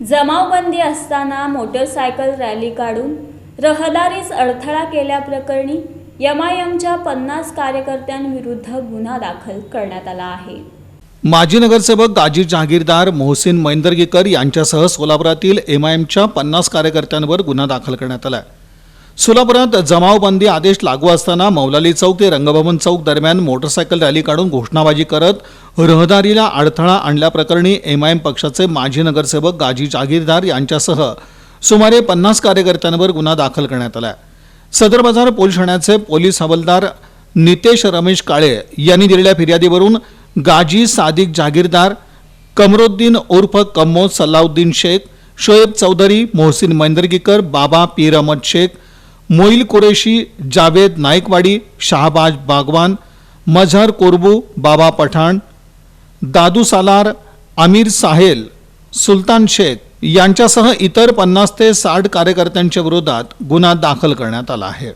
जमावबंदी असताना motorcycle rally काढून रहदारीस अडथळा केल्याप्रकरणी यमायमच्या पन्नास कार्यकर्त्यांविरुद्ध गुन्हा दाखल करण्यात आला आहे. माजी नगरसेवक गाजी जहागीरदार मोहसिन मैंदर्गीकर यांच्यासह सोलापुरातील एमआयएमच्या पन्नास कार्यकर्त्यांवर गुन्हा दाखल करण्यात आला आहे सोलापुरात जमावबंदी आदेश लागू असताना मौलाली चौक ते रंगभवन चौक दरम्यान मोटरसायकल रॅली काढून घोषणाबाजी करत रहदारीला अडथळा आणल्याप्रकरणी एम आय एम पक्षाचे माजी नगरसेवक गाजी जागीरदार यांच्यासह सुमारे पन्नास कार्यकर्त्यांवर गुन्हा दाखल करण्यात आला आहे सदर बाजार पोलीस ठाण्याचे पोलीस हवालदार नितेश रमेश काळे यांनी दिलेल्या फिर्यादीवरून गाजी सादिक जागीरदार कमरोद्दीन उर्फ कम्मोद सल्लाउद्दीन शेख शोएब चौधरी मोहसिन मैंदर्गीकर बाबा पीर अहमद शेख मोईल कुरेशी जावेद नाईकवाडी शहाबाज बागवान मझहर कोरबू बाबा पठाण दादू सालार आमिर साहेल सुलतान शेख यांच्यासह इतर पन्नास ते साठ कार्यकर्त्यांच्या विरोधात गुन्हा दाखल करण्यात आला आहे.